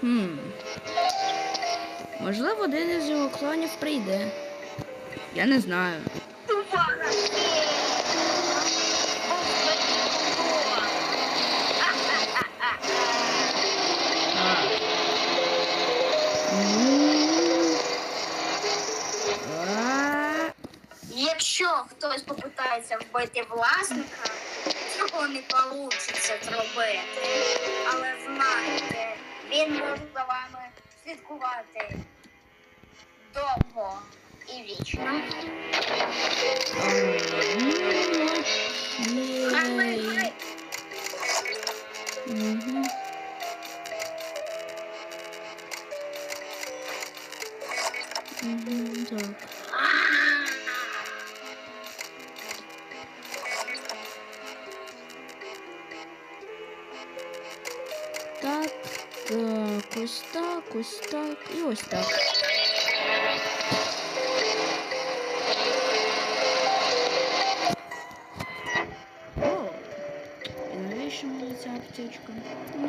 Хм. Можливо, один із його клонів прийде. Я не знаю. Якщо хтось попитається вбити власника, цього не вийде зробити. Але знайте, він може за вами слідкувати довго і вічно. Так, ось так, ось так і ось так. О, і навіщо мені ця аптечка? Ну,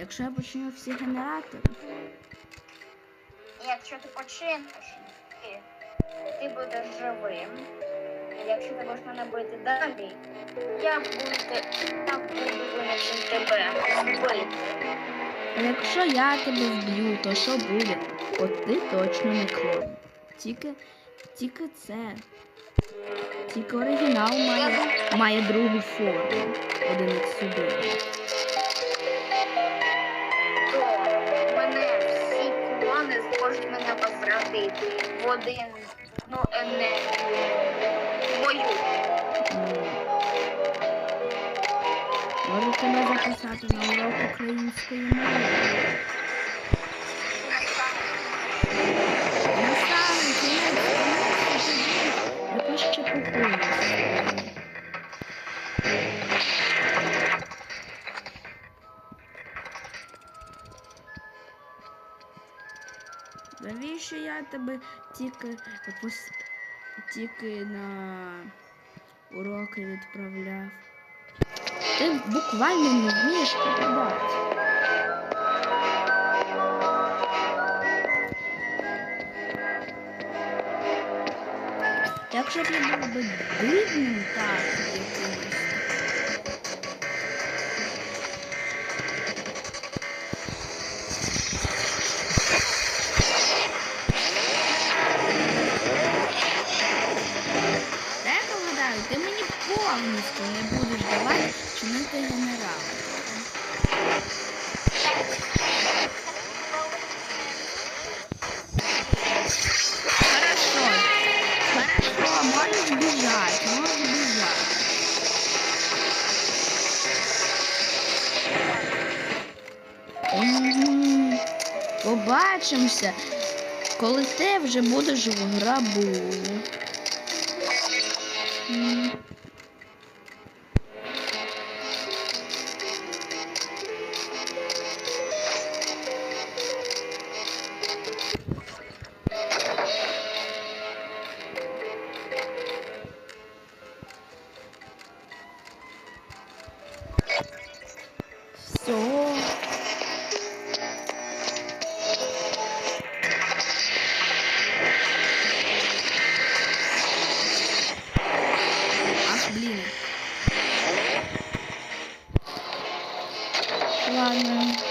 Якщо я почну всі генератори, Якщо ти починеш, ти, ти будеш живим. Якщо ти будеш мене бити далі, я буду, я буду тебе вбити. якщо я тебе вб'ю, то що буде? От ти точно не клон. Тільки, тільки це. Тільки оригінал має, має другу форму. Один сюди. То один, ну, не Мою. Можете мене записати на урок української мови. Навіщо я тебе тільки пос... тільки на уроки відправляв? Ти буквально не вмієш подати. Якщо б я був би дивним так Побачимося, коли ти вже будеш в грабу. 哇耶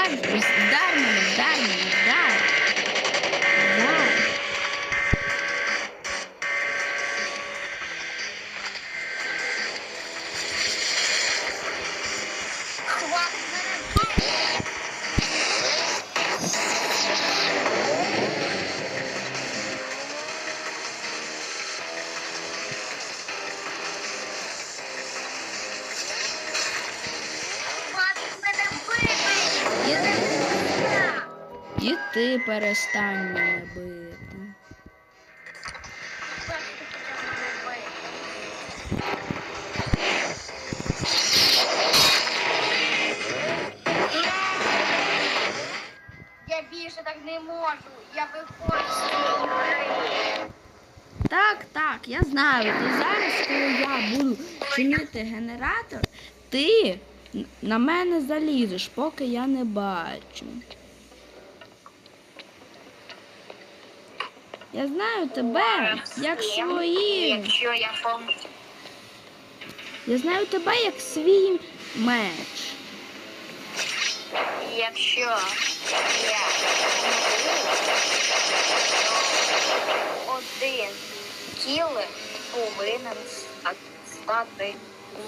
Давай, вдар мене, вдар ти перестань мене бити. Я більше так не можу. Я виходжу. Так, так, я знаю. То зараз, коли я буду чинити генератор, ти на мене залізеш, поки я не бачу. Я знаю тебе як свої. Якщо я пом... Я знаю тебе як свій меч. Якщо я то один кілер повинен стати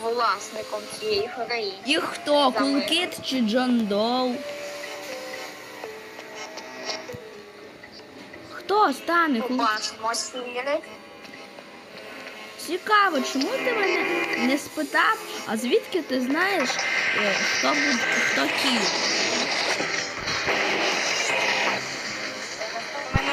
власником цієї гри. І хто? Кулкіт чи Джон Доу? Стане? Побачимо. Цікаво, чому ти мене не спитав, а звідки ти знаєш, е, хто буде хто кіт? Мене.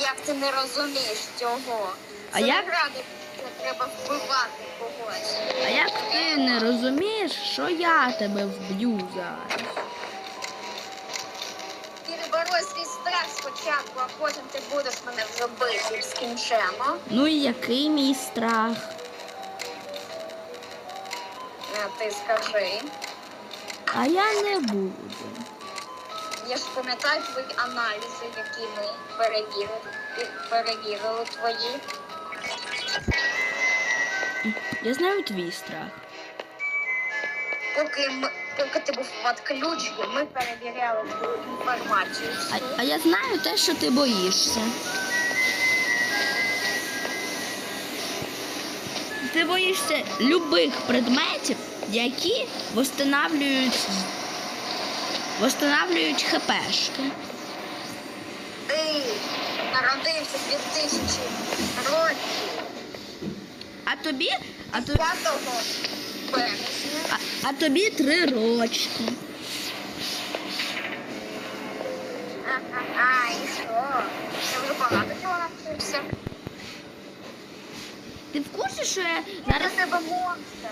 Як ти не розумієш цього? А Це як- не треба вбивати когось. А як ти не розумієш, що я тебе вб'ю зараз? Переборой свій страх спочатку, а потім ти будеш мене вже бити. Ну і який мій страх? А ти скажи. А я не буду. Я ж пам'ятаю твої аналізи, які ми перевірили, перевірили твої. Я знаю твій страх. Поки, поки ти був відключений, ми перевіряли інформацію. А, а я знаю те, що ти боїшся. Ти боїшся любих предметів, які восстанавлюють, восстанавлюють хпшки. Ти народився 2000 років А тобі, а, то, 5 березня. А, а тобі три рочки. А, і що? Ти вже багато чого навчився. Ти в курсі, що я Я зараз. для тебе монстр.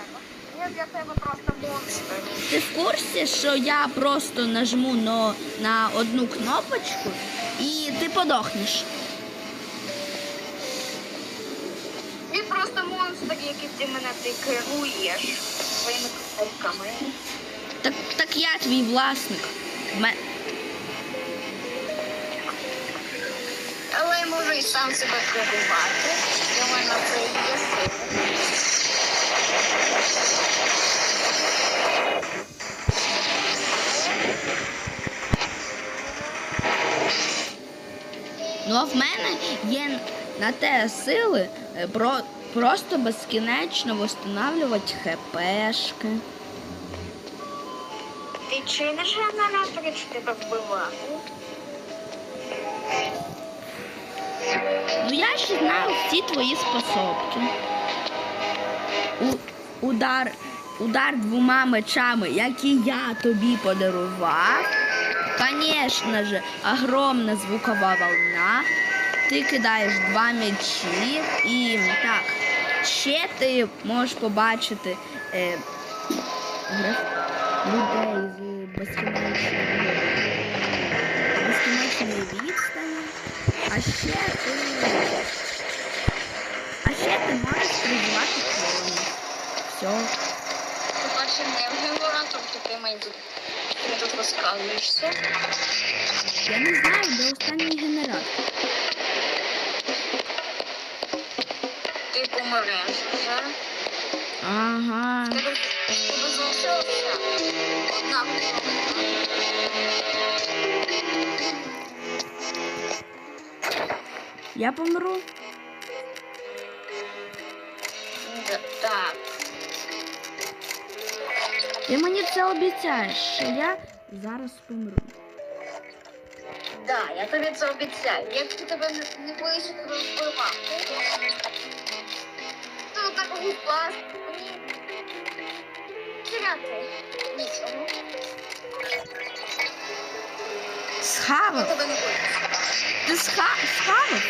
Я для тебе просто монстр. Ти в курсі, що я просто нажму на, на одну кнопочку і ти подохнеш. Він монстр, який ти мене ти керуєш своїми кнопками. Так, так я твій власник. Ме- Але я можу і сам себе керувати. Я в мене це є. Ну а в мене є на те сили е, про, просто безкінечно восстанавлювати хпшки. Ти чиниш генератор, чи тебе вбивати? Ну я ще знаю всі твої способки. У, удар, удар двома мечами, які я тобі подарував. Конечно же, огромна звукова волна. Ти кидаєш два м'ячі і. Ще ти можеш побачити е, людей з безкінечної безкінечної відстані. А ще ти. А ще ти можеш призивати клонів. Все. Бачиш, не генератор, ти прямо тут. Ти тут розказуєшся. Я не знаю, де останній генератор. Ти вже. Ага. Тебе, тебе залишилася одна. Я помру. Д- Так. Ти мені це обіцяєш, що я зараз помру. Да, я тобі це обіцяю. Якщо тебе не, не вийшло розбивати, то так гупас. Ні. Теряти. Нічого. Буду. Ти сха... схавав?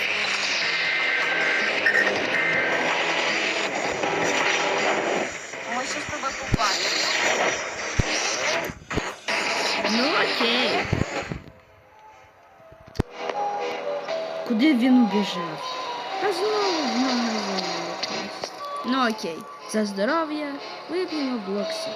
Ми ще з тобою побачимо. Ну окей. Куди він біжав? Та знову в магазин. Ну окей. За здоров'я вип'ємо блоксик.